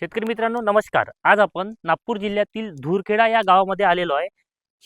शेतकरी मित्रांनो नमस्कार. आज आपण नागपूर जिल्ह्यातील धुरखेडा या गावामध्ये आलेलो आहे.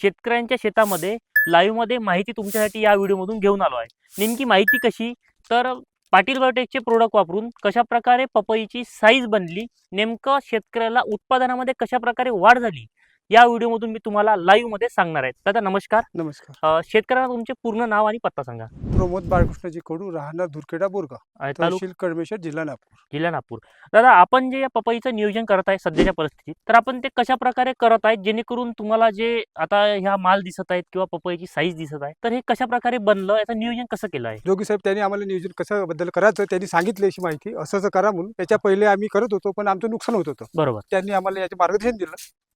शेतकऱ्यांच्या शेतामध्ये लाईव्हमध्ये माहिती तुमच्यासाठी या व्हिडिओमधून घेऊन आलो आहे. नेमकी माहिती कशी? तर पाटील बायोटेकचे प्रोडक्ट वापरून कशा प्रकारे पपईची साईज बनली? नेमकं शेतकऱ्याला उत्पादनामध्ये कशा प्रकारे वाढ झाली? या व्हिडिओमधून मी तुम्हाला लाईव्हमध्ये सांगणार आहे. दादा नमस्कार. नमस्कार. अं, शेतकऱ्यांना तुमचे पूर्ण नाव आणि पत्ता सांगा. प्रमोद बाळकृष्णजी कडू राहणार दुर्केडा तालुका तहसील कडमेश्वर जिल्हा नागपूर. जिल्हा नागपूर. दादा आपण जे या पपईचं नियोजन करत आहे सध्याच्या परिस्थितीत तर आपण ते कशा प्रकारे करत आहेत जेणेकरून तुम्हाला जे आता ह्या माल दिसत आहेत किंवा पपईची साईज दिसत आहे तर हे कशा प्रकारे बनलं याचं नियोजन कसं केलं आहे? जोगी साहेब त्यांनी आम्हाला नियोजन कसं बद्दल करायचं त्यांनी सांगितली अशी माहिती. असं असं करा म्हणून. त्याच्या पहिले आम्ही करत होतो पण आमचं नुकसान होत होतं. बरोबर. त्यांनी आम्हाला याचे मार्गदर्शन दिलं.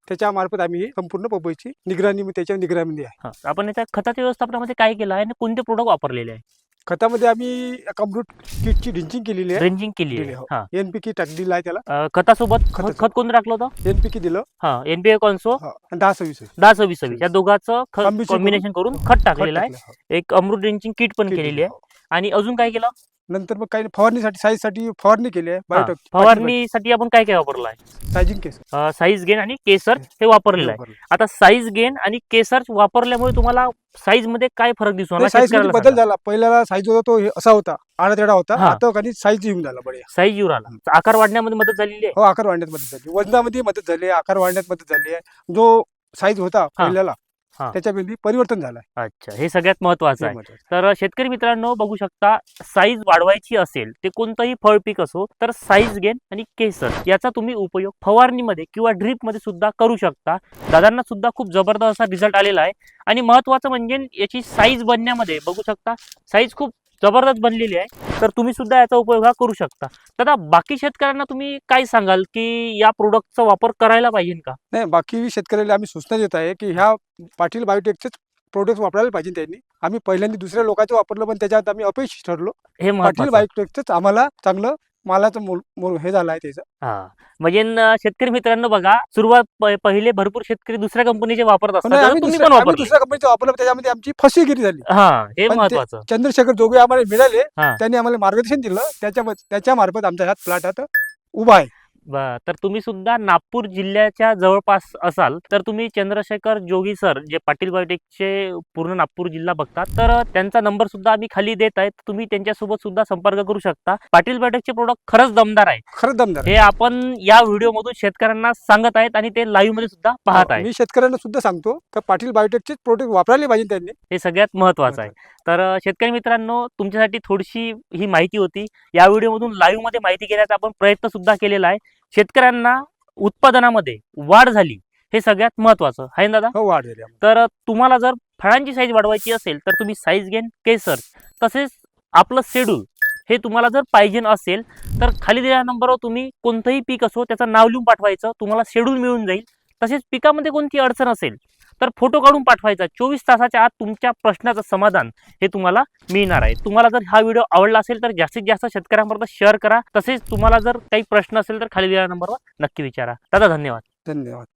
त्याच्या मार्फत आम्ही ही संपूर्ण पपईची निगराणी त्याच्या निगराणीमध्ये आहे. हा. आपण याच्या खताच्या व्यवस्थापनामध्ये काय केलं आहे आणि कोणते प्रोडक्ट वापरलेले आहे? खतामध्ये आम्ही कंप्लीट किटची ड्रिंचिंग केलेली आहे. रेंजिंग केली आहे. दिली, हो. हा एनपीके टाकलेलं आहे त्याला. अं, खतासोबत खत कोणतं टाकलं होतं? एनपीके दिलं. हा एनपीए कॉन्सो. हा, आणि दहा सव्वीस. आहे. दहा सव्वीस सव्वीस. या दोघांचं Combination करून कॉम्बिनेशन करून खत खत टाकलेलं आहे. हो. एक अमृत ड्रिंचिंग किट पण केलेली आहे. हो. आणि अजून काय केलं? नंतर मग काही फवारणीसाठी साईजसाठी फवारणी केली आहे. हा, बायोटेक फवारणीसाठी आपण काय काय वापरलं आहे? सायझिंग केस. साईज गेन आणि केसर हे वापरलेलं आहे. आता साईज गेन आणि केसर वापरल्यामुळे तुम्हाला साईजमध्ये काय फरक दिसून आला साईज शेतकऱ्याला बदल झाला. पहिल्याला साईज होता तो हे असा होता. आडा तेडा होता. हा. आता काही साईज येऊन झाला बढिया. साईज येऊन आला. आकार वाढण्यामध्ये मदत झालेली आहे? हो आकार वाढण्यात मदत झाली. वजनामध्ये मदत झाली आहे, आकार वाढण्यात मदत झाली आहे. जो साईज होता पहिल्याला हा. त्याच्यामध्ये परिवर्तन झालं आहे. अच्छा हे सगळ्यात महत्वाचं हे आहे महत्वाचं. तर शेतकरी मित्रांनो बघू शकता साईज वाढवायची असेल ते कोणतंही फळ पीक असो तर साईज गेन आणि केसर याचा तुम्ही उपयोग फवारणीमध्ये किंवा ड्रीपमध्ये सुद्धा करू शकता दादांना सुद्धा खूप जबरदस्त असा रिझल्ट आलेला आहे आणि महत्वाचं म्हणजे याची साईज बनण्यामध्ये बघू शकता साईज खूप जबरदस्त बनलेली आहे. तर तुम्ही सुद्धा याचा उपयोग हा करू शकता. दादा बाकी शेतकऱ्यांना तुम्ही काय सांगाल की या प्रोडक्टचा वापर करायला पाहिजे का? नाही बाकी शेतकऱ्याला आम्ही सूचना देत आहे की ह्या पाटील बायोटेकचेच प्रोडक्ट वापरायला पाहिजे त्यांनी. आम्ही पहिल्यांदा दुसऱ्या लोकांचं वापरलं पण त्याच्यात आम्ही अपयशी ठरलो. हे पाटील महत्वाचं बायोटेकच आम्हाला चांगलं मालाचं मोल मोल हे झालं आहे त्याचं. हा. म्हणजे न- शेतकरी मित्रांनो बघा सुरुवात प- पहिले भरपूर शेतकरी दुसऱ्या कंपनीचे वापरत पण असतात तर आम्ही तुम्ही दुसऱ्या पण आम्ही वापरले दुसऱ्या कंपनीचं वापरलं त्याच्यामध्ये आमची फसवेगिरी झाली. हा हे पण ते- महत्वाचं. चंद्रशेखर जोगे आम्हाला मिळाले. हा. त्यांनी आम्हाला मार्गदर्शन दिलं. त्याच्या त्याच्या मार्फत आमचा ह्यात प्लॉट आता उभा आहे. तर तुम्ही सुद्धा नागपूर जिल्ह्याच्या जवळपास असाल तर तुम्ही चंद्रशेखर जोगी सर जे पाटील बायोटेकचे पूर्ण नागपूर जिल्हा बघतात तर त्यांचा नंबर सुद्धा आम्ही खाली देत आहेत तुम्ही त्यांच्यासोबत सुद्धा संपर्क करू शकता. पाटील बायोटेकचे प्रोडक्ट खरंच दमदार आहे खरंच दमदार हे आपण या व्हिडिओ मधून शेतकऱ्यांना सांगत आहेत आणि ते लाईव्हमध्ये सुद्धा पाहत आहेत. मी शेतकऱ्यांना सुद्धा सांगतो का पाटील बायोटेकचे प्रोडक्ट वापरायला पाहिजे त्यांनी. हे सगळ्यात महत्वाचं आहे. तर शेतकरी मित्रांनो तुमच्यासाठी थोडीशी ही माहिती होती. या व्हिडिओमधून लाईव्हमध्ये माहिती घेण्याचा आपण प्रयत्न सुद्धा केलेला आहे. शेतकऱ्यांना उत्पादनामध्ये वाढ झाली हे सगळ्यात महत्वाचं आहे ना दादा? हो वाढ झाली. तर तुम्हाला जर फळांची साईज वाढवायची असेल तर तुम्ही साईज गेन केसर तसेच आपलं शेड्यूल हे तुम्हाला जर पाहिजे असेल तर खाली दिलेल्या नंबरवर तुम्ही कोणतंही पीक असो त्याचं नाव लिहून पाठवायचं. तुम्हाला शेड्यूल मिळून जाईल. तसेच पिकामध्ये कोणती अडचण असेल तर फोटो काढून पाठवायचा. चोवीस तासाच्या आत तुमच्या प्रश्नाचं समाधान हे तुम्हाला मिळणार आहे. तुम्हाला जर हा व्हिडिओ आवडला असेल तर जास्तीत जास्त शेतकऱ्यांपर्यंत शेअर करा. तसेच तुम्हाला जर काही प्रश्न असेल तर खाली दिलेल्या नंबरवर नक्की विचारा. दादा धन्यवाद. धन्यवाद.